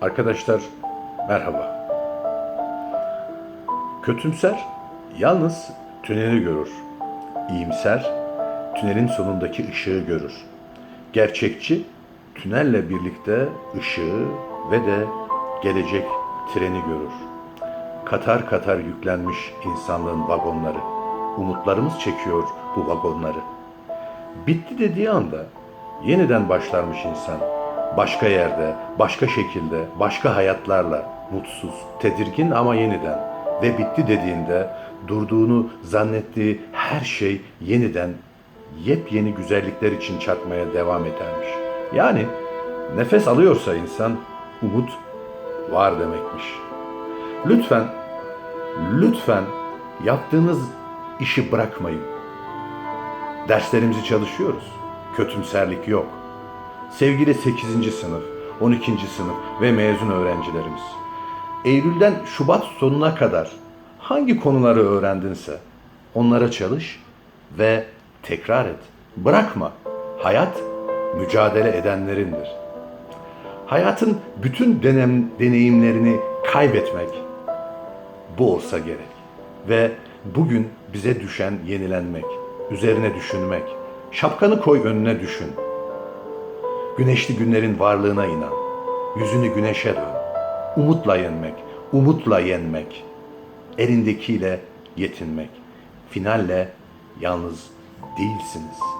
Arkadaşlar merhaba. Kötümser yalnız tüneli görür. İyimser tünelin sonundaki ışığı görür. Gerçekçi tünelle birlikte ışığı ve de gelecek treni görür. Katar katar yüklenmiş insanlığın vagonları. Umutlarımız çekiyor bu vagonları. Bitti dediği anda yeniden başlarmış insan. Başka yerde, başka şekilde, başka hayatlarla, mutsuz, tedirgin ama yeniden. Ve bitti dediğinde durduğunu zannettiği her şey yeniden yepyeni güzellikler için çarpmaya devam edermiş. Yani nefes alıyorsa insan umut var demekmiş. Lütfen, lütfen yaptığınız işi bırakmayın. Derslerimizi çalışıyoruz. Kötümserlik yok. Sevgili 8. sınıf, 12. sınıf ve mezun öğrencilerimiz. Eylül'den Şubat sonuna kadar hangi konuları öğrendinse onlara çalış ve tekrar et. Bırakma. Hayat mücadele edenlerindir. Hayatın bütün denem, deneyimlerini kaybetmek bu olsa gerek. Ve bugün bize düşen yenilenmek, üzerine düşünmek. Şapkanı koy önüne düşün. Güneşli günlerin varlığına inan. Yüzünü güneşe dön. Umutla yenmek, umutla yenmek. Elindekiyle yetinmek. Finalle yalnız değilsiniz.''